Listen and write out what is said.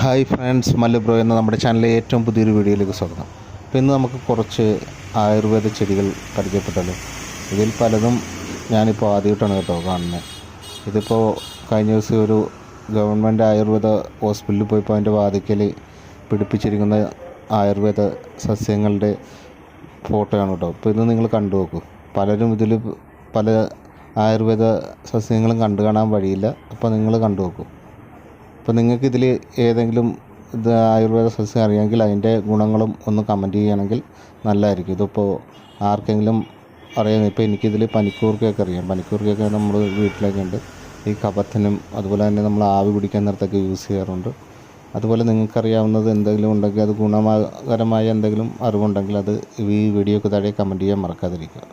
Hi friends Mallu bro എന്ന നമ്മുടെ ചാനലിലെ ഏറ്റവും പുതിയൊരു വീഡിയോയിലേക്ക് സ്വാഗതം. അപ്പോൾ ഇന്ന് നമുക്ക് കുറച്ച് ആയുർവേദ ചെടികൾ പരിചയപ്പെട്ടല്ലോ. ഇതിൽ പലതും ഞാനിപ്പോൾ ആദ്യമായിട്ടാണ് കേട്ടോ കാണുന്നത് ഇതിപ്പോൾ കഴിഞ്ഞ ദിവസം ഒരു ഗവൺമെന്റ് ആയുർവേദ ഹോസ്പിറ്റലിൽ പോയപ്പോൾ അതിന്റെ വാതിക്കൽ പിടിപ്പിച്ചിരിക്കുന്ന ആയുർവേദ സസ്യങ്ങളുടെ ഫോട്ടോയാണ് കേട്ടോ. അപ്പോൾ ഇത് നിങ്ങൾ കണ്ടു നോക്കൂ. പലരും ഇതിൽ പല ആയുർവേദ സസ്യങ്ങളും കണ്ടു കാണാൻ വഴിയില്ല. അപ്പോൾ നിങ്ങൾ കണ്ടു നോക്കൂ. അപ്പോൾ നിങ്ങൾക്ക് ഇതിൽ ഏതെങ്കിലും ഇത് ആയുർവേദ സസ്യം അറിയാമെങ്കിൽ അതിന്റെ ഗുണങ്ങളും ഒന്ന് കമന്റ് ചെയ്യുകയാണെങ്കിൽ നല്ലതായിരിക്കും. ഇതിപ്പോൾ ആർക്കെങ്കിലും അറിയാം ഇപ്പോൾ എനിക്കിതിൽ പനിക്കൂർക്കയൊക്കെ അറിയാം. പനിക്കൂർക്കയൊക്കെ നമ്മൾ വീട്ടിലൊക്കെ ഉണ്ട്. ഈ കഫത്തിനും അതുപോലെ തന്നെ നമ്മൾ ആവി പിടിക്കാൻ നേരത്തൊക്കെ യൂസ് ചെയ്യാറുണ്ട്. അതുപോലെ നിങ്ങൾക്കറിയാവുന്നത് എന്തെങ്കിലും ഉണ്ടെങ്കിൽ അത് ഗുണകരമായ എന്തെങ്കിലും അറിവുണ്ടെങ്കിൽ അത് ഈ വീഡിയോക്ക് താഴെ കമന്റ് ചെയ്യാൻ മറക്കാതിരിക്കുക.